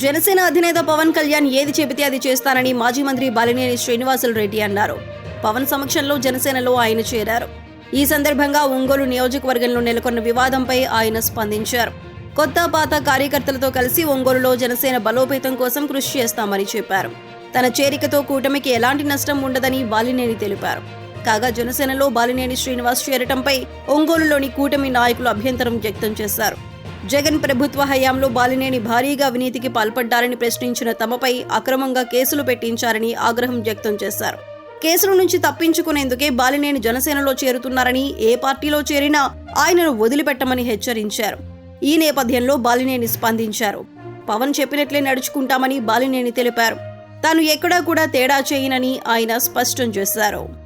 జనసేన అధినేత పవన్ కళ్యాణ్ ఏది చెబితే అది చేస్తానని మాజీ మంత్రి బాలినేని శ్రీనివాసులు రెడ్డి అన్నారు. పవన్ సమక్షంలో జనసేనలో ఆయన చేరారు. ఈ సందర్భంగా ఒంగోలు నియోజకవర్గంలో నెలకొన్న వివాదంపై ఆయన స్పందించారు. కొత్త పాత కార్యకర్తలతో కలిసి ఒంగోలులో జనసేన బలోపేతం కోసం కృషి చేస్తామని చెప్పారు. తన చేరికతో కూటమికి ఎలాంటి నష్టం ఉండదని బాలినేని తెలిపారు. కాగా జనసేనలో బాలినేని శ్రీనివాస్ చేరటంపై ఒంగోలులోని కూటమి నాయకులు అభ్యంతరం వ్యక్తం చేశారు. జగన్ ప్రభుత్వ హయాంలో బాలినేని భారీగా అవినీతికి పాల్పడ్డారని ప్రశ్నించిన తమపై అక్రమంగా కేసులు పెట్టించారని ఆగ్రహం వ్యక్తం చేశారు. కేసుల నుంచి తప్పించుకునేందుకే బాలినేని జనసేనలో చేరుతున్నారని ఏ పార్టీలో చేరినా ఆయనను వదిలిపెట్టమని హెచ్చరించారు. ఈ నేపథ్యంలో బాలినేని స్పందించారు. పవన్ చెప్పినట్లే నడుచుకుంటామని బాలినేని తెలిపారు. తాను ఎక్కడా కూడా తేడా చేయనని ఆయన స్పష్టం చేశారు.